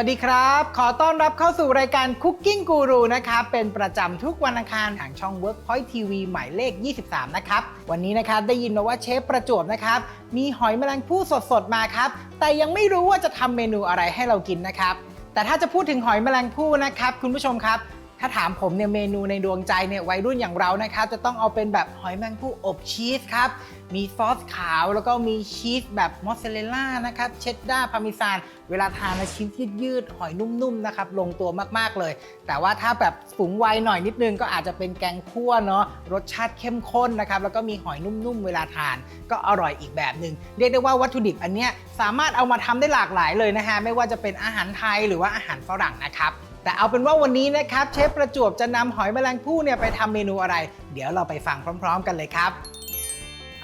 วัสดีครับ ขอต้อนรับเข้าสู่รายการ Cooking Guru นะครับ เป็นประจำทุกวันอังคารทางช่อง Workpoint TV หมายเลข 23 นะครับ วันนี้นะครับได้ยินมาว่าเชฟประจวบนะครับ มีหอยแมลงภู่สดๆ มาครับ แต่ยังไม่รู้ว่าจะทำเมนูอะไรให้เรากินนะครับ แต่ถ้าจะพูดถึงหอยแมลงภู่นะครับ คุณผู้ชมครับ ถ้าถามผมเนี่ยเมนูในดวงใจเนี่ยวัยรุ่นอย่างเรานะครับจะต้องเอาเป็นแบบหอยแมงภู่อบชีสครับ มีซอสขาวแล้วก็มีชีสแบบมอสซาเรลล่านะครับเชดดาร์พาร์เมซาน เวลาทานนะชิ้นยืดยืดๆหอยนุ่มๆนะครับลงตัวมากๆเลย แต่ว่าถ้าแบบสูงวัยหน่อยนิดนึงก็อาจจะเป็นแกงคั่วเนาะรสชาติเข้มข้นนะครับแล้วก็มีหอยนุ่มๆ เวลาทาน ก็อร่อยอีกแบบหนึ่งเรียกได้ว่าวัตถุดิบอันเนี้ยสามารถเอามาทำได้หลากหลายเลยนะฮะไม่ว่าจะเป็นอาหารไทยหรือว่าอาหารฝรั่งนะครับ แต่เอาเป็นว่าวันนี้นะครับเชฟประจวบจะนำหอยแมลงภู่เนี่ยไปทำเมนูอะไร เดี๋ยวเราไปฟังพร้อม ๆ กันเลยครับ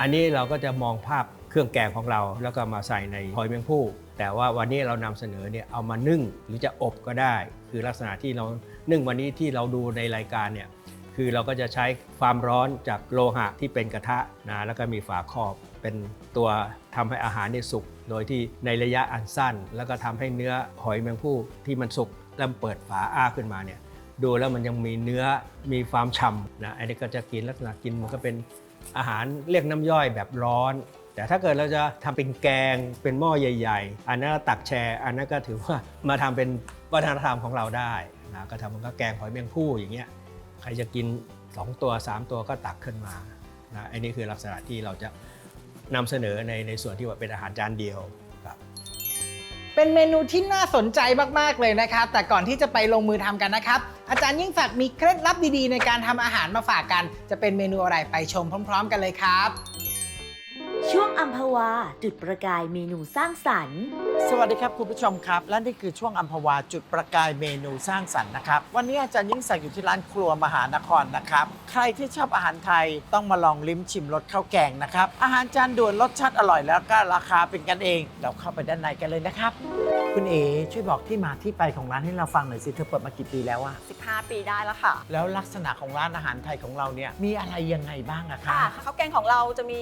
อันนี้เราก็จะมองภาพเครื่องแกงของเรา แล้วก็มาใส่ในหอยแมงภู่แต่ว่าวันนี้เรานำเสนอเนี่ยเอามานึ่งหรือจะอบก็ได้ คือลักษณะที่เรานึ่งวันนี้ที่เราดูในรายการเนี่ยคือเราก็จะใช้ความร้อนจากโลหะที่เป็นกระทะนะแล้วก็มีฝาครอบ เป็นตัวทำให้อาหารเนี่ยสุกโดยที่ในระยะอันสั้น แล้วก็ทำให้เนื้อหอยแมงภู่ที่มันสุก แล้วเปิดฝาอ้าขึ้นมาเนี่ยดูแล้วมันยังมีเนื้อมีความฉ่ำนะอันนี้ก็จะกินลักษณะกินมันก็เป็นอาหารเรียกน้ำย่อยแบบร้อน แต่ถ้าเกิดเราจะทำเป็นแกงเป็นหม้อใหญ่ ๆ อันนั้นตักแชร์ อันนั้นก็ถือว่ามาทำเป็นวัฒนธรรมของเราได้นะก็ทำมันก็แกงหอยแมงภู่อย่างเงี้ยใครจะกิน 2 ตัว 3 ตัวก็ตักขึ้นมานะอันนี้คือลักษณะที่เราจะนำเสนอในในส่วนที่ว่าเป็นอาหารจานเดียว เป็นเมนูที่น่าสนใจมากๆเลยนะครับ แต่ก่อนที่จะไปลงมือทำกันนะครับ อาจารย์ยิ่งศักดิ์มีเคล็ดลับดีๆ ในการทำอาหารมาฝากกัน จะเป็นเมนูอะไรไปชมพร้อม ๆ กันเลยครับ ช่วงอัมพวาจุดประกายเมนูสร้างสรรค์ สวัสดีครับคุณผู้ชมครับ และนี่คือช่วงอัมพวาจุดประกายเมนูสร้างสรรค์นะครับ วันนี้อาจารย์ยิ่งศักดิ์อยู่ที่ร้านครัวมหานครนะครับ ใครที่ชอบอาหารไทยต้องมาลองลิ้มชิมรสข้าวแกงนะครับ อาหารจานด่วนรสชาติอร่อยแล้วก็ราคาเป็นกันเอง เราเข้าไปด้านในกันเลยนะครับ คุณเอ๋ช่วยบอกที่มาที่ไปของร้านให้เราฟังหน่อยสิเธอเปิดมากี่ปีแล้วอะ15 ปีได้แล้วค่ะ แล้วลักษณะของร้านอาหารไทยของเราเนี่ยมีอะไรยังไงบ้างอะคะค่ะข้าวแกงของเราจะมี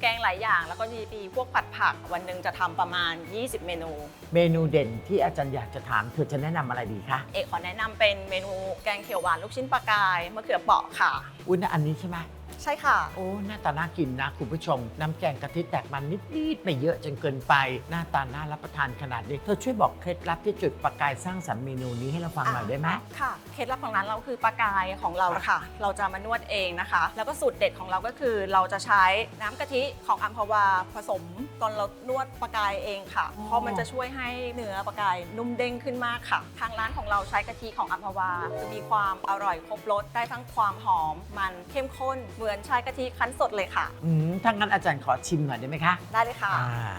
แกงหลายอย่าง แล้วก็มีปีพวกผัดผักวันหนึ่งจะทำประมาณ 20 เมนู เมนูเด่นที่อาจารย์อยากจะถามเธอจะแนะนำอะไรดีคะเอกขอแนะนำเป็นเมนูแกงเขียวหวานลูกชิ้นปลากายมะเขือเปราะค่ะ อุ้ยนะอันนี้ใช่ไหม ใช่ค่ะ โอ้ หน้าตาน่ากินนะคุณผู้ชม น้ำแกงกะทิแตกมันนิดๆไม่เยอะจนเกินไป หน้าตาน่ารับประทานขนาดนี้ เธอช่วยบอกเคล็ดลับที่จุดประกายสร้างสรรค์เมนูนี้ให้เราฟังหน่อยได้ไหม ค่ะ เคล็ดลับของร้านเราคือปลากายของเราค่ะ เราจะมานวดเองนะคะ แล้วก็สูตรเด็ดของเราก็คือเราจะใช้น้ำกะทิของอัมพวาผสมตอนเรานวดปลากายเองค่ะ อ๋อ เพราะมันจะช่วยให้เนื้อปลากายนุ่มเด้งขึ้นมากค่ะ ทางร้านของเราใช้กะทิของอัมพวาจะมีความอร่อยครบรสได้ทั้งความหอมมันเข้มข้นเหมือนใช้กะทิคั้นสดเลยค่ะ อืมถ้างั้นอาจารย์ขอชิมหน่อยได้ไหมคะ ได้เลยค่ะ อ่า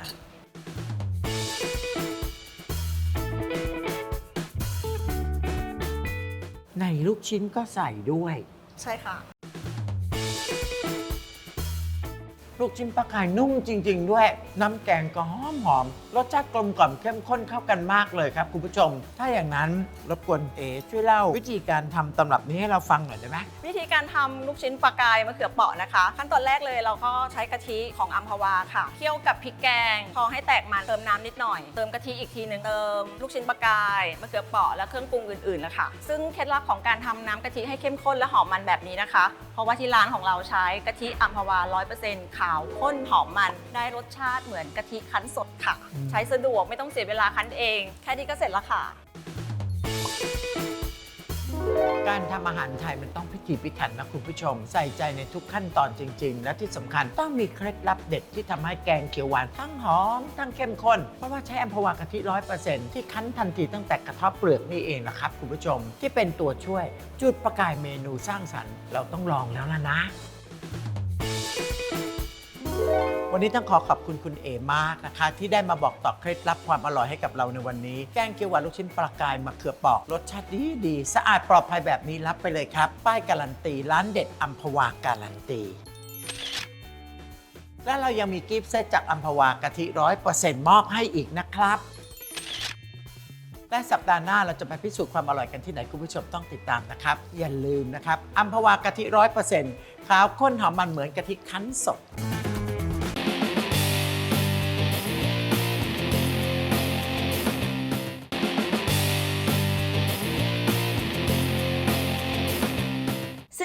ในลูกชิ้นก็ใส่ด้วย ใช่ค่ะ ลูกชิ้นปลาไกายนุ่มจริง ๆ ด้วย น้ำแกงก็หอมหอมรสชาติกลมกล่อมเข้มข้นเข้ากันมากเลยครับคุณผู้ชม ถ้าอย่างนั้นรบกวนเอช่วยเล่า วิธีการทำตำรับนี้ให้เราฟังหน่อยได้ไหม วิธีการทำลูกชิ้นปลากายมะเขือเปราะนะคะ ขั้นตอนแรกเลยเราก็ใช้กะทิของอัมพวาค่ะเคี่ยวกับพริกแกง พอให้แตกมันเติมน้ำนิดหน่อย เติมกะทิอีกทีหนึงเติมลูกชิ้นปลากายมะเขือเปราะและเครื่องปรุงอื่นๆนะคะซึ่งเคล็ดลับของการทำน้ำกะทิให้เข้มข้นและหอมมันแบบนี้นะคะ เพราะว่าที่ร้านของเราใช้กะทิอัมพวา 100%ขาวข้นหอมมันได้รสชาติเหมือนกะทิคั้นสดค่ะอืมใช้สะดวกไม่ต้องเสียเวลาคั้นเอง แค่นี้ก็เสร็จแล้วค่ะ การทำอาหารไทยมันต้องพิถีพิถันนะคุณผู้ชม ใส่ใจในทุกขั้นตอนจริง ๆ และที่สำคัญต้องมีเคล็ดลับเด็ดที่ทำให้แกงเขียวหวานทั้งหอม ทั้งเข้มข้น เพราะว่าใช้อัมพวากะทิร้อยเปอร์เซ็นต์ที่คั้นทันทีตั้งแต่กระเทบเปลือกนี่เองนะครับคุณผู้ชมที่เป็นตัวช่วยจุดประกายเมนูสร้างสรรค์ เราต้องลองแล้วล่ะนะ วันนี้ต้องขอขอบคุณคุณเอมากนะคะ ที่ได้มาบอกต่อเคล็ดลับความอร่อยให้กับเราในวันนี้ แกงเขียวหวานลูกชิ้นปลากายมะเขือเปอกรสชาติดีดีสะอาดปลอดภัยแบบนี้รับไปเลยครับ ป้ายการันตี ร้านเด็ดอัมพวาการันตีและเรายังมีกิฟต์เซตจากอัมพวากะทิร้อยเปอร์เซ็นต์มอบให้อีกนะครับ และสัปดาห์หน้าเราจะไปพิสูจน์ความอร่อยกันที่ไหนคุณผู้ชมต้องติดตามนะครับ อย่าลืมนะครับอัมพวากะทิร้อยเปอร์เซ็นต์ขาวข้นหอมมันเหมือนกะทิคั้นสด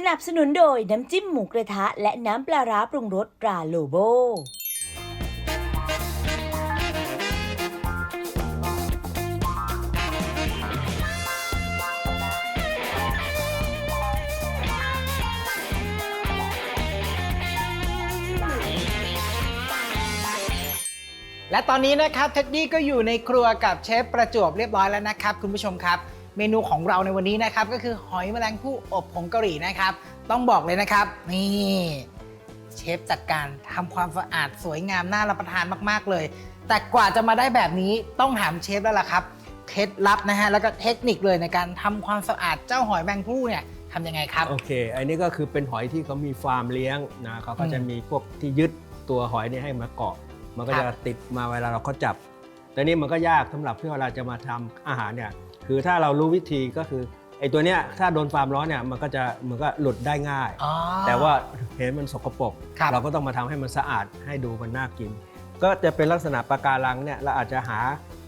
นับสนุนโดยน้ำจิ้มหมูกระทะ และน้ำปลาร้าปรุงรสตราโลโบและตอนนี้นะครับเท็ดดี้ก็อยู่ในครัวกับเชฟประจวบเรียบร้อยแล้วนะครับ คุณผู้ชมครับ เมนูของเราในวันนี้นะครับ ก็คือหอยแมลงภู่อบผงกะหรี่นะครับ ต้องบอกเลยนะครับ นี่เชฟจัดการทำความสะอาดสวยงามน่ารับประทานมาก ๆ เลย แต่กว่าจะมาได้แบบนี้ต้องถามเชฟแล้วล่ะครับเคล็ดลับนะฮะแล้วก็เทคนิคเลยในการทำความสะอาดเจ้าหอยแมลงภู่เนี่ยทำยังไงครับโอเค อันนี้ก็คือเป็นหอยที่เขามีฟาร์มเลี้ยงนะเขาก็อืมจะมีพวกที่ยึดตัวหอยนี่ให้มาเกาะ มันก็ครัจะบติดมาเวลาเราเขาจับแต่นี่มันก็ยากสำหรับที่เวลาจะมาทำอาหารเนี่ย คือถ้าเรารู้วิธีก็คือไอ้ตัวเนี้ยถ้าโดนความร้อนเนี่ยมันก็จะเหมือนก็หลุดได้ง่าย อ๋อ แต่ว่าเห็นมันสกปรกครับ เราก็ต้องมาทำให้มันสะอาดให้ดูมันน่ากิน ก็จะเป็นลักษณะปะการังเนี่ยเราอาจจะหา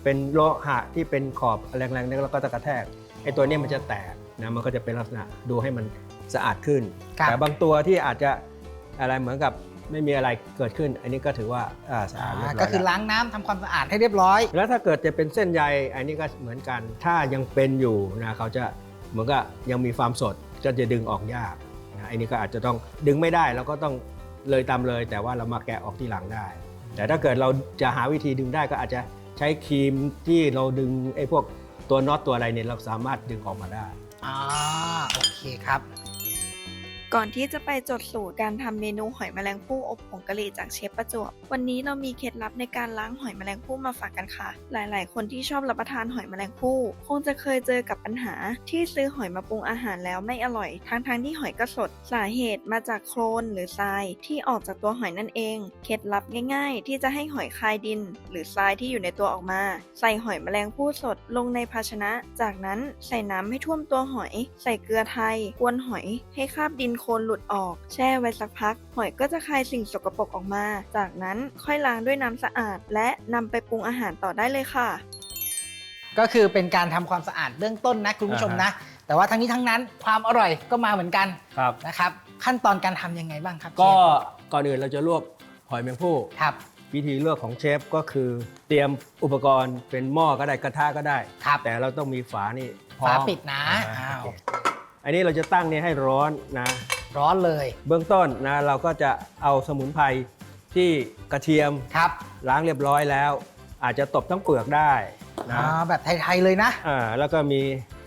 เป็นโลหะที่เป็นขอบแรงๆเนี่ยแล้วก็จะกระแทกไอ้ตัวเนี้ยมันจะแตกนะมันก็จะเป็นลักษณะดูให้มันสะอาดขึ้น ครับ แต่บางตัวที่อาจจะอะไรเหมือนกับ ไม่มีอะไรเกิดขึ้น อันนี้ก็ถือว่าอ่าสะอาดเรียบร้อยก็คือแล้วล้างน้ำทำความสะอาดให้เรียบร้อย แล้วถ้าเกิดจะเป็นเส้นใยอันนี้ก็เหมือนกัน ถ้ายังเป็นอยู่นะเขาจะเหมือนกับยังมีความสดก็จะดึงออกยากนะอันนี้ก็อาจจะต้องดึงไม่ได้เราก็ต้องเลยตามเลย แต่ว่าเรามาแกะออกที่หลังได้ แต่ถ้าเกิดเราจะหาวิธีดึงได้ก็อาจจะใช้ครีมที่เราดึงไอ้พวกตัวน็อตตัวอะไรเนี่ยเราสามารถดึงออกมาได้ อ่าโอเคครับ ก่อนที่จะไปจดสูตรการทำเมนูหอยแมลงภู่อบผงกะหรี่จากเชฟประจวบ วันนี้เรามีเคล็ดลับในการล้างหอยแมลงภู่มาฝากกันค่ะ หลาย ๆ คนที่ชอบรับประทานหอยแมลงภู่คงจะเคยเจอกับปัญหา ที่ซื้อหอยมาปรุงอาหารแล้วไม่อร่อย ทั้งๆที่หอยก็สด สาเหตุมาจากโคลนหรือทรายที่ออกจากตัวหอยนั่นเอง เคล็ดลับง่าย ๆ ที่จะให้หอยคายดิน หรือทรายที่อยู่ในตัวออกมา ใส่หอยแมลงภู่สดลงในภาชนะ จากนั้นใส่น้ำให้ท่วมตัวหอย ใส่เกลือไทย กวนหอยให้คาบดินโคลนหลุดออก แช่ไว้สักพัก หอยก็จะคายสิ่งสกปรกออกมา จากนั้นค่อยล้างด้วยน้ำสะอาด และนำไปปรุงอาหารต่อได้เลยค่ะ ก็คือเป็นการทำความสะอาดเบื้องต้นนะคุณผู้ชมนะ แต่ว่าทั้งนี้ทั้งนั้นความอร่อยก็มาเหมือนกันครับ นะครับ ขั้นตอนการทำยังไงบ้างครับก็เชฟก่อนอื่นเราจะลวกหอยแมงภู่ครับวิธีเลือกของเชฟก็คือเตรียมอุปกรณ์เป็นหม้อก็ได้กระทะก็ได้ ครับแต่เราต้องมีฝานี่พร้อมฝาปิดนะอ่าอ้าวโอเค อันนี้เราจะตั้งนี่ให้ร้อนนะ ร้อนเลย เบื้องต้นนะเราก็จะเอาสมุนไพรที่กระเทียมครับล้างเรียบร้อยแล้ว อาจจะตบทั้งเปลือกได้นะอ่าแบบไทย ๆ เลยนะ อ่าแล้วก็มี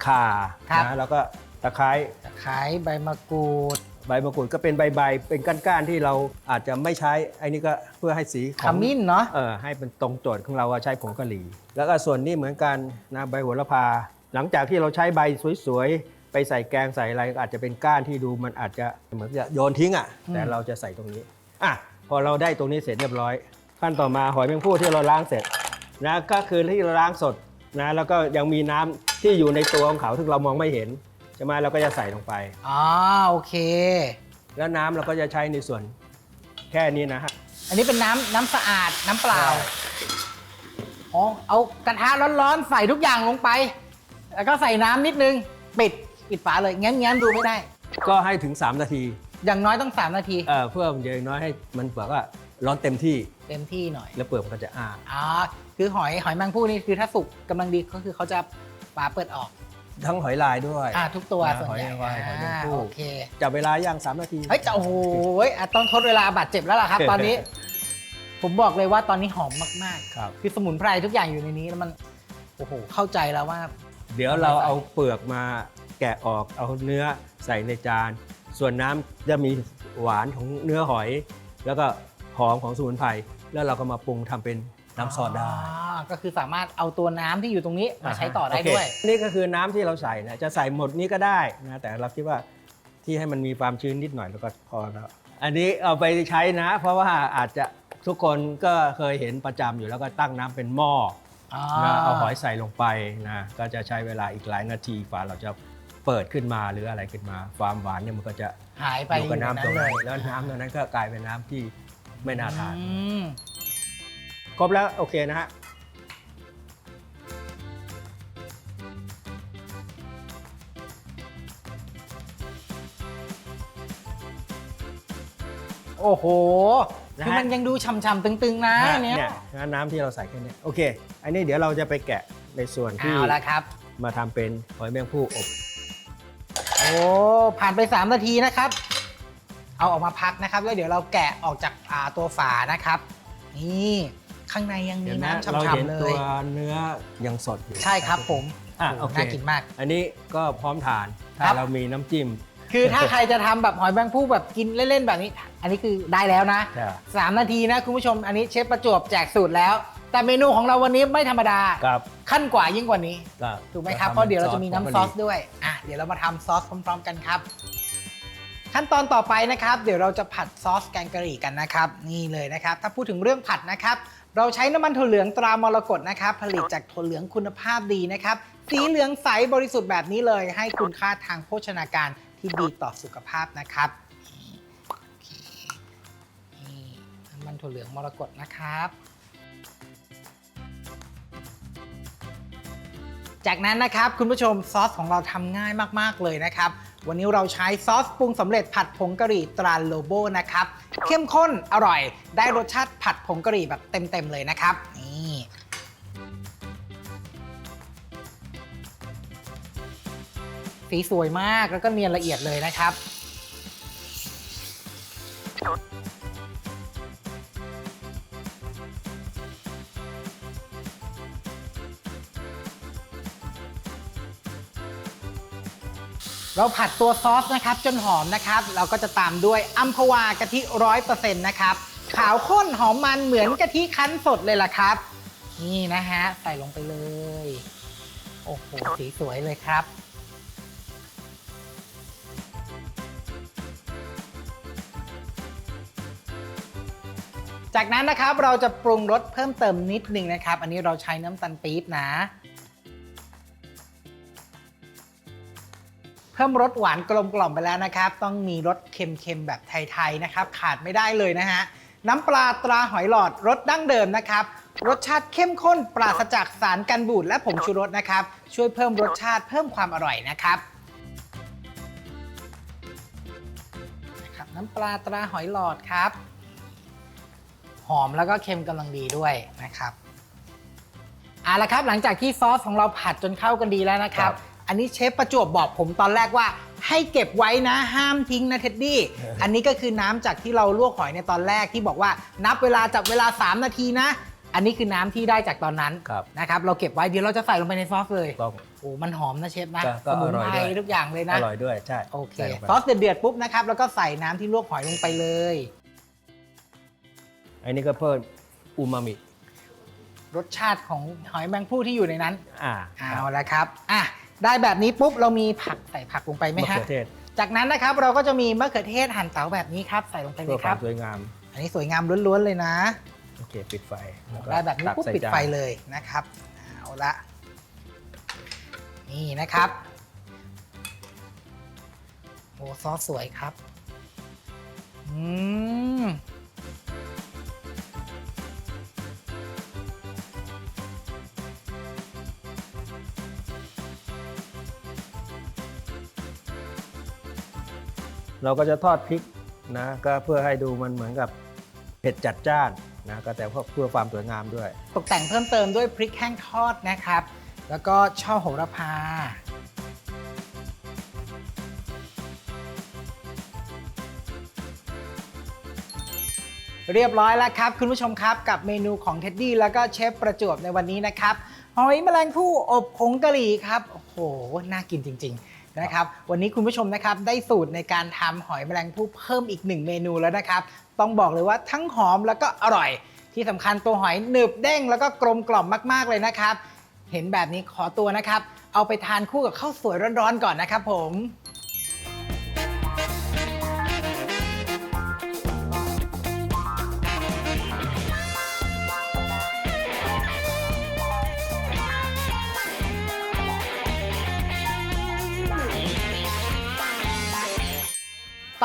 ข่าครับ นะแล้วก็ตะไคร้ตะไคร้ใบมะกรูด ใบมะกรูดก็เป็นใบๆเป็นก้านๆที่เราอาจจะไม่ใช้ไอ้นี่ก็เพื่อให้สีขของ มิ้นเนาะ เออให้เป็นตรงโจทย์ของเราว่าใช้ผงกะหรี่ แล้วก็ส่วนนี้เหมือนกันนะใบโหระพา หลังจากที่เราใช้ใบสวยๆ ไปใส่แกงใส่อะไรก็อาจจะเป็นก้านที่ดูมันอาจจะเหมือนจะโยนทิ้งอะ แต่เราจะใส่ตรงนี้อะพอเราได้ตรงนี้เสร็จเรียบร้อย ขั้นต่อมาหอยแมงผู้ที่เราล้างเสร็จนะก็คือที่เราล้างสดนะแล้วก็ยังมีน้ำที่อยู่ในตัวของเขาซึ่งเรามองไม่เห็นใช่ไหมเราก็จะใส่ลงไปอ๋อโอเค แล้วน้ำเราก็จะใช้ในส่วนแค่นี้นะฮะอันนี้เป็นน้ำน้ำสะอาดน้ำเปล่าอ๋อเอากระทะร้อนๆใส่ทุกอย่างลงไป แล้วก็ใส่น้ำนิดนึงปิด ปิดฝาเลยงั้นงั้นดูไม่ได้ ก็ให้ถึง 3 นาทีอย่างน้อยต้อง 3 นาที เอ่อเพื่ออย่างน้อยให้มันแบบว่าร้อนเต็มที่เต็มที่หน่อยแล้วเปลือกมันก็จะอ้าอ๋อคือหอยหอยแมงผู้นี่คือถ้าสุกกำลังดีก็คือเขาจะฝาเปิดออกทั้งหอยลายด้วย อ่าทุกตัวอ่าส่วนใหญ่หอยหอยแมงอ่าภู่โอเคจับเวลาย่าง 3 นาที เฮ้ยจะโอ้โหอะต้องทดเวลาบาดเจ็บแล้วล่ะครับ ตอนนี้ ผมบอกเลยว่าตอนนี้หอมมากครับ ๆ คือสมุนไพรทุกอย่างอยู่ในนี้แล้วมันโอ้โหเข้าใจแล้วว่า เดี๋ยวเราเอาเปลือกมา แกะออกเอาเนื้อใส่ในจาน ส่วนน้ำจะมีหวานของเนื้อหอย แล้วก็หอมของสมุนไพรแล้วเราก็มาปรุงทำเป็นน้ำซอสได้ก็คือสามารถเอาตัวน้ำที่อยู่ตรงนี้มาใช้ต่อได้โเคด้วย นี่ก็คือน้ำที่เราใส่นะจะใส่หมดนี้ก็ได้นะแต่เราคิดว่าที่ให้มันมีความชื้นนิดหน่อยแล้วก็พอแล้วอันนี้เอาไปใช้นะ เพราะว่าอาจจะทุกคนก็เคยเห็นประจำอยู่แล้วก็ตั้งน้ำเป็นหม้ออ่านะเอาหอยใส่ลงไปนะก็จะใช้เวลาอีกหลายนาทีกว่าเราจะ เปิดขึ้นมาหรืออะไรขึ้นมาความหวานเนี่ยมันก็จะหายไปอยู่กับน้ำตรงเลนั้นยแล้วน้ำตรงนั้นก็กลายเป็นน้ำที่ไม่น่าทานอืมครบแล้วโอเคนะฮะโอ้โหนะฮะคือมันยังดูฉ่ำๆตึงๆนะอันเนี้ยเนี่ยน้ำที่เราใส่แค่เนี้ยโอเค อันนี้เดี๋ยวเราจะไปแกะในส่วนที่เอาละครับ มาทำเป็นหอยแมงผู้อบโอ้ผ่านไป 3 นาทีนะครับ เอาออกมาพักนะครับ แล้วเดี๋ยวเราแกะออกจากอ่าตัวฝานะครับ นี่ข้างในยังมีเห็นไหมน้ำเราเห็นฉ่ำๆเลตัวย เนื้อยังสดอยู่ใช่ครับผมอะโอ้โอเคน่ากินมาก อันนี้ก็พร้อมทานครัถ้าบเรามีน้ำจิ้มคือถ้าใครจะทำแบบหอยแมงภู่แบบกินเล่นๆแบบนี้ อันนี้คือได้แล้วนะใช่3นาทีนะคุณผู้ชมอันนี้เชฟประจวบแจกสูตรแล้ว แต่เมนูของเราวันนี้ไม่ธรรมดา ครับขั้นกว่ายิ่งกว่านี้ก็ถูกไหมครับทำเพราะเดี๋ยวเราจะมีป็น้ำซอสด้วย อะ เดี๋ยวเรามาทำซอสพร้อมๆกันครับ ขั้นตอนต่อไปนะครับ เดี๋ยวเราจะผัดซอสแกงกะหรี่กันนะครับ นี่เลยนะครับ ถ้าพูดถึงเรื่องผัดนะครับ เราใช้น้ำมันถั่วเหลืองตรามรกตนะครับ ผลิตจากถั่วเหลืองคุณภาพดีนะครับ สีเหลืองใสบริสุทธิ์แบบนี้เลย ให้คุณค่าทางโภชนาการที่ดีต่อสุขภาพนะครับนี่โอเคนี่น้ำมันถั่วเหลืองมรกตนะครับ จากนั้นนะครับคุณผู้ชมซอสของเราทำง่ายมากๆเลยนะครับ วันนี้เราใช้ซอสปรุงสำเร็จผัดผงกะหรี่ตราโลโบนะครับ เข้มข้นอร่อย ได้รสชาติผัดผงกะหรี่แบบเต็มๆเลยนะครับนี่สีสวยมากแล้วก็เนียนละเอียดเลยนะครับ เราผัดตัวซอสนะครับจนหอมนะครับ เราก็จะตามด้วยอัมพวากะทิร้อยเปอร์เซ็นต์นะครับขาวข้นหอมมันเหมือนกะทิคั้นสดเลยล่ะครับ นี่นะฮะใส่ลงไปเลย โอ้โหสีสวยเลยครับจากนั้นนะครับเราจะปรุงรสเพิ่มเติมนิดนึงนะครับ อันนี้เราใช้น้ำตาลปี๊บนะ เพิ่มรสหวานกลมกล่อมไปแล้วนะครับ ต้องมีรสเค็มๆแบบไทยๆนะครับ ขาดไม่ได้เลยนะฮะน้ำปลาตราหอยหลอดรสดั้งเดิมนะครับ รสชาติเข้มข้นปราศจากสารกันบูดและผงชูรสนะครับ ช่วยเพิ่มรสชาติเพิ่มความอร่อยนะครับนะครับ น้ำปลาตราหอยหลอดครับ หอมแล้วก็เค็มกำลังดีด้วยนะครับเอาละครับหลังจากที่ซอสของเราผัดจนเข้ากันดีแล้วนะครับครับ อันนี้เชฟประจวบบอกผมตอนแรกว่า ให้เก็บไว้นะห้ามทิ้งนะเท็ดดี้ อันนี้ก็คือน้ำจากที่เราลวกหอยในตอนแรกที่บอกว่า นับเวลาจับเวลา 3 นาทีนะ อันนี้คือน้ำที่ได้จากตอนนั้นครับ นะครับ เราเก็บไว้เดี๋ยวเราจะใส่ลงไปในซอสเลย ต้อง โอ้ มันหอมนะเชฟนะก็ก็สมุนอร่อยไพรด้วย ทุกอย่างเลยอนะร่อยด้วยใช่โอเค ใส่ลงไปซอสเดือดๆปุ๊บนะครับ แล้วก็ใส่น้ำที่ลวกหอยลงไปเลย อันนี้ก็เพิ่มอูมามิ รสชาติของหอยแมงผู้ที่อยู่ในนั้น อ่า เอาละครับ อะ ได้แบบนี้ปุ๊บเรามีผักใส่ผักลงไปไหมมะฮะเขือเทศจากนั้นนะครับเราก็จะมีมะเขือเทศหั่นเต๋าแบบนี้ครับ ใส่ลงไปเลเพื่อยควารัมบ สวยงามอันนี้สวยงามล้วนๆเลยนะ โอเคปิดไฟล้วก็ได้แบบนี้ตักปุ๊บใส่ปิดจานไฟเลยนะครับเอาละนี่นะครับโอ้ซอสสวยครับอืม เราก็จะทอดพริกนะก็เพื่อให้ดูมันเหมือนกับเผ็ดจัดจ้านนะก็แต่เพื่อความสวยงามด้วย ตกแต่งเพิ่มเติมด้วยพริกแห้งทอดนะครับ แล้วก็ช่อโหระพา เรียบร้อยแล้วครับ คุณผู้ชมครับกับเมนูของเท็ดดี้แล้วก็เชฟประจวบในวันนี้นะครับหอยแมลงภู่อบผงกะหรี่ครับโอ้โหน่ากินจริง ๆ นะครับวันนี้คุณผู้ชมนะครับได้สูตรในการทำหอยแมลงภู่เพิ่มอีกหนึ่งเมนูแล้วนะครับ ต้องบอกเลยว่าทั้งหอมแล้วก็อร่อย ที่สำคัญตัวหอยหนึบเด้งแล้วก็กลมกล่อมมากๆเลยนะครับ เห็นแบบนี้ขอตัวนะครับ เอาไปทานคู่กับข้าวสวยร้อนๆก่อนนะครับผม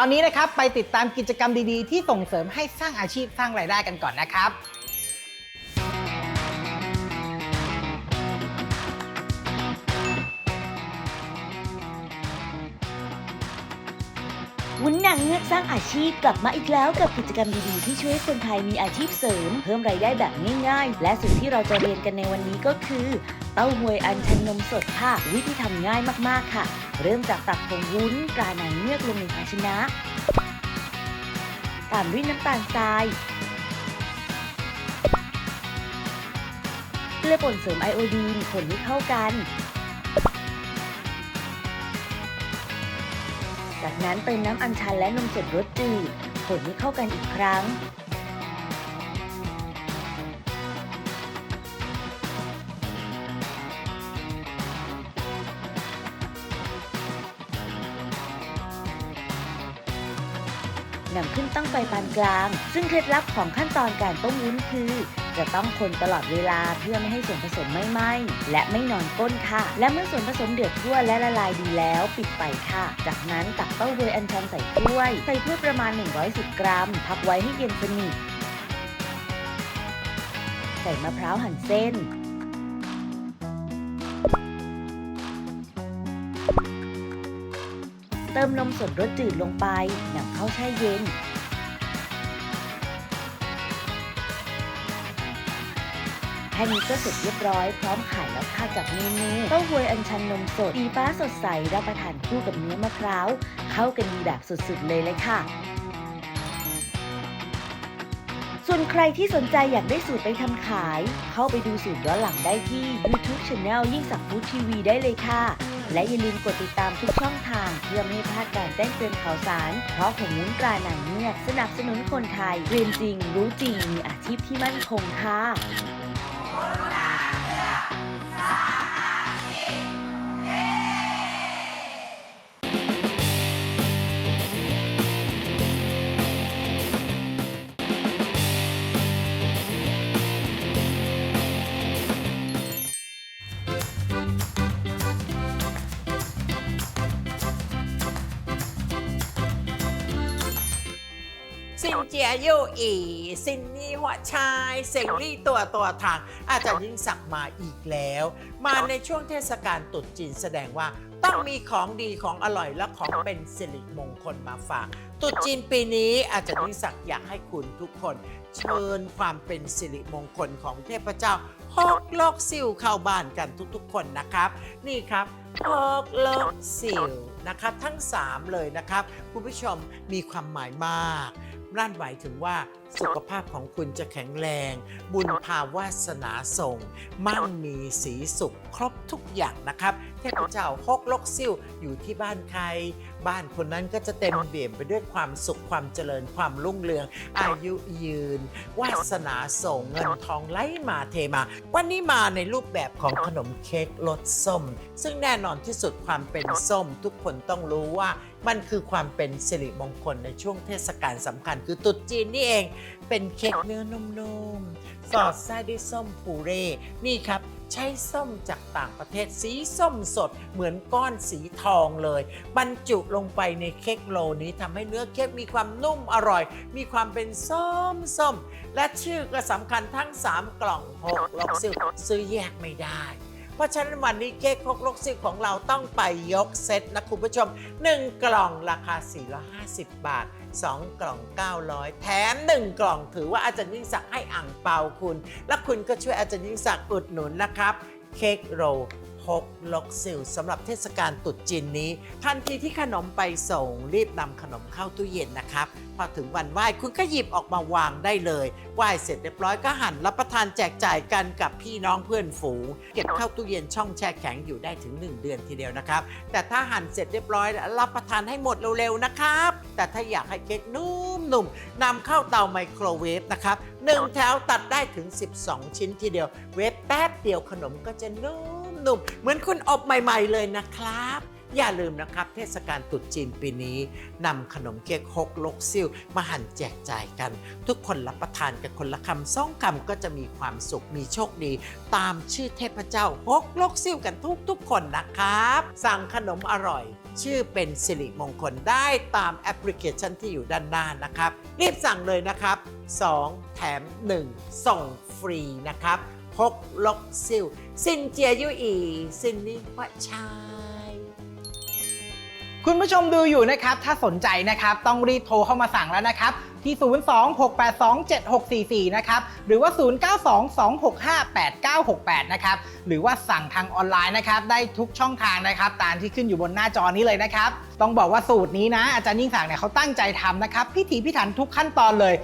ตอนนี้นะครับไปติดตามกิจกรรมดีๆ ที่ส่งเสริมให้สร้างอาชีพสร้างรายได้กันก่อนนะครับ นางเงือกสร้างอาชีพกลับมาอีกแล้วกับกิจกรรมดีๆ ที่ช่วยให้คนไทยมีอาชีพเสริม เพิ่มรายได้แบบง่ายๆ และสิ่งที่เราจะเรียนกันในวันนี้ก็คือ เต้าหวยอันชันนมสดค่ะ วิธีทำง่ายมากๆค่ะ เริ่มจากตักผงวุ้นตรานางเงือกลงในภาชนะ ตามด้วยน้ำตาลทรายเกลือป่นเสริมไอโอดีนคนให้เข้ากัน จากนั้นเติมน้ำอัญชันและนมสดรสจืดคนให้เข้ากันอีกครั้ง นำขึ้นตั้งไฟปานกลาง ซึ่งเคล็ดลับของขั้นตอนการต้มวุ้นคือ จะต้องคนตลอดเวลาเพื่อไม่ให้ส่วนผสมไม่ไหม้และไม่นอนก้นค่ะ และเมื่อส่วนผสมเดือดทั่วและละลายดีแล้ว ปิดไฟค่ะ จากนั้นตักเต้าเวยอันชันใส่ถ้วย ใส่ถ้วยประมาณ 110 กรัม พักไว้ให้เย็นสนิทใส่มะพร้าวหั่นเส้นเติมนมสดรสจืดลงไปนำเข้าแช่เย็น ค่นี้ก็เสร็จเรียบร้อยพร้อมขายแล้วค่ะกับเมนูเต้าหวยอัญชันนมสดสีฟ้าสดใสรับประทานคู่กับเนื้อมะพร้าวเข้ากันดีแบบสุดๆเลยเลยค่ะส่วนใครที่สนใจอยากได้สูตรไปทำขาย เข้าไปดูสูตรย้อนหลังได้ที่ YouTube Channel ยิ่งสักฟู้ดทีวีได้เลยค่ะ และอย่าลืมกดติดตามทุกช่องทาง เพื่อไม่พลาดการแจ้งเตือนข่าวสาร เพราะผงวุ้นตราหนังเงือกสนับสนุนคนไทย เรียนจริง รู้จริงมีอาชีพที่มั่นคงค่ะ สินเจียยู่อีสินนี่ หัวชายเสงรี่ตัวตัวทางอาจารย์ยิ่งศักดิ์มาอีกแล้ว มาในช่วงเทศกาลตรุษจีนแสดงว่าต้องมีของดีของอร่อยและของเป็นสิริมงคลมาฝากตรุษจีนปีนี้อาจารย์ยิ่งศักดิ์อยากให้คุณทุกคน เชิญความเป็นสิริมงคลของเทพเจ้าฮอกลกซิวเข้าบ้านกันทุกๆ คนนะครับ นี่ครับฮอกลกซิวนะครับทั้ง 3 เลยนะครับ คุณผู้ชมมีความหมายมากนั่นหมายถึงว่า สุขภาพของคุณจะแข็งแรง บุญภาวาสนาส่ง มั่งมีสีสุขครบทุกอย่างนะครับ เทพเจ้าฮกลกซิ่วอยู่ที่บ้านใคร บ้านคนนั้นก็จะเต็มเปี่ยมไปด้วยความสุขความเจริญความรุ่งเรือง อายุยืน วาสนาส่งเงินทองไหลมาเทมา วันนี้มาในรูปแบบของขนมเค้กรสส้ม ซึ่งแน่นอนที่สุดความเป็นส้ม ทุกคนต้องรู้ว่ามันคือความเป็นสิริมงคลในช่วงเทศกาลสำคัญคือตรุษจีนนี่เองเป็นเค้กเนื้อนุ่มๆ สอดไส้ด้วยส้มพูเร่ นี่ครับ ใช้ส้มจากต่างประเทศสีส้มสดเหมือนก้อนสีทองเลย บรรจุลงไปในเค้กโลนี้ทำให้เนื้อเค้กมีความนุ่มอร่อย มีความเป็นส้มส้มๆและชื่อก็สำคัญทั้ง 3 กล่องหกล็อกซิลซื้อแยกไม่ได้เพราะฉะนั้นวันนี้เค้กครกลกซิลของเราต้องไปยกเซตนะคุณผู้ชม 1 กล่องราคา 450 บาท 2 กล่อง 900 แถม 1 กล่องถือว่าอาจารย์ยิ่งศักดิ์ให้อ่างเปาคุณ และคุณก็ช่วยอาจารย์ยิ่งศักดิ์อุดหนุนนะครับ เค้กโรลฮกลกซิลสำหรับเทศกาลตรุษจีนนี้ ทันทีที่ขนมไปส่ง รีบนำขนมเข้าตู้เย็นนะครับ พอถึงวันไหว้คุณก็หยิบออกมาวางได้เลยไหว้เสร็จเรียบร้อยก็หั่นรับประทานแจกจ่ายกันกับพี่น้องเพื่อนฝูง เก็บเข้าตู้เย็นช่องแช่แข็งอยู่ได้ถึง 1 เดือนทีเดียวนะครับ แต่ถ้าหั่นเสร็จเรียบร้อยรับประทานให้หมดเร็วๆนะครับ แต่ถ้าอยากให้เค้กนุ่มๆนำเข้าเตาไมโครเวฟนะครับหนึ่งแถวตัดได้ถึง 12 ชิ้นทีเดียว เวฟแป๊บเดียวขนมก็จะนุ่มๆเหมือนคุณอบใหม่ ๆเลยนะครับ อย่าลืมนะครับ เทศกาลตรุษจีนปีนี้นำขนมเค้กฮกลกซิ่วมาหั่นแจกจ่ายกัน ทุกคนรับประทานกันคนละคำสองคำก็จะมีความสุขมีโชคดี ตามชื่อเทพเจ้าฮกลกซิ่วกันทุกทุกคนนะครับ สั่งขนมอร่อย ชื่อเป็นสิริมงคลได้ตามแอปพลิเคชันที่อยู่ด้านหน้านะครับ รีบสั่งเลยนะครับ 2 แถม 1 ส่งฟรีนะครับฮกลกซิ่วซินเจียยุอี ซินนี่วะชา คุณผู้ชมดูอยู่นะครับ ถ้าสนใจนะครับ ต้องรีบโทรเข้ามาสั่งแล้วนะครับ ที่ 026827644 นะครับ หรือว่า 0922658968 นะครับ หรือว่าสั่งทางออนไลน์นะครับ ได้ทุกช่องทางนะครับ ตามที่ขึ้นอยู่บนหน้าจอนี้เลยนะครับ ต้องบอกว่าสูตรนี้นะ อาจารย์ยิ่งศักดิ์เนี่ยเขาตั้งใจทำนะครับ พิถีพิถันทุกขั้นตอนเลย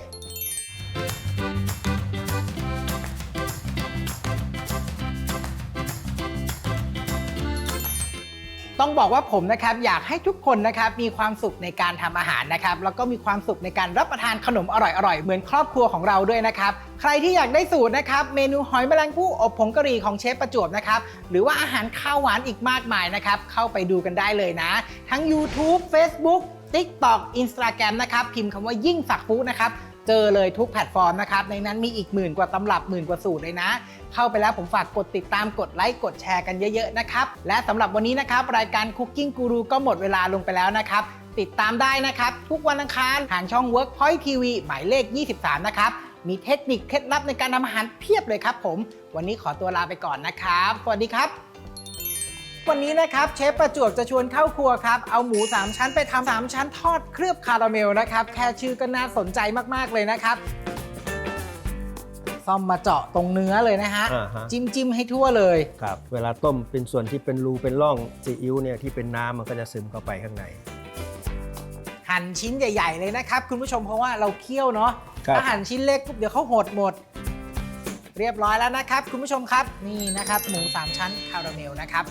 ต้องบอกว่าผมนะครับอยากให้ทุกคนนะครับมีความสุขในการทำอาหารนะครับแล้วก็มีความสุขในการรับประทานขนมอร่อยๆ เหมือนครอบครัวของเราด้วยนะครับ ใครที่อยากได้สูตรนะครับเมนูหอยแมลงภู่อบผงกะหรี่ของเชฟประจวบนะครับหรือว่าอาหารข้าวหวานอีกมากมายนะครับเข้าไปดูกันได้เลยนะ ทั้ง YouTube Facebook TikTok Instagram นะครับพิมพ์คำว่ายิ่งสักฟูนะครับ เจอเลยทุกแพลตฟอร์มนะครับ ในนั้นมีอีกหมื่นกว่าตำรับหมื่นกว่าสูตรเลยนะ เข้าไปแล้วผมฝากกดติดตามกดไลค์กดแชร์กันเยอะๆนะครับ และสำหรับวันนี้นะครับ รายการ Cooking Guru ก็หมดเวลาลงไปแล้วนะครับ ติดตามได้นะครับ ทุกวันอังคารทางช่อง Workpoint TV หมายเลข 23 นะครับ มีเทคนิคเคล็ดลับในการทำอาหารเพียบเลยครับผม วันนี้ขอตัวลาไปก่อนนะครับ สวัสดีครับ วันนี้นะครับเชฟประจวบจะชวนเข้าครัวครับ เอาหมู 3 ชั้นไปทำ3ชั้นทอดเคลือบคาราเมลนะครับ แค่ชื่อก็น่าสนใจมากๆเลยนะครับซ่อมมาเจาะตรงเนื้อเลยนะฮะ อ่าฮะ จิ้มจิ้มๆให้ทั่วเลย ครับเวลาต้มเป็นส่วนที่เป็นรูเป็นร่องซีอิ๊วเนี่ยที่เป็นน้ำมันก็จะซึมเข้าไปข้างใน หั่นชิ้นใหญ่ ๆ เลยนะครับ คุณผู้ชมเพราะว่าเราเคี่ยวเนาะครับ ถ้าหั่นชิ้นเล็กปุ๊บเดี๋ยวเขาหดหมด เรียบร้อยแล้วนะครับ คุณผู้ชมครับนี่นะครับ หมู 3 ชั้นคาราเมลนะครับ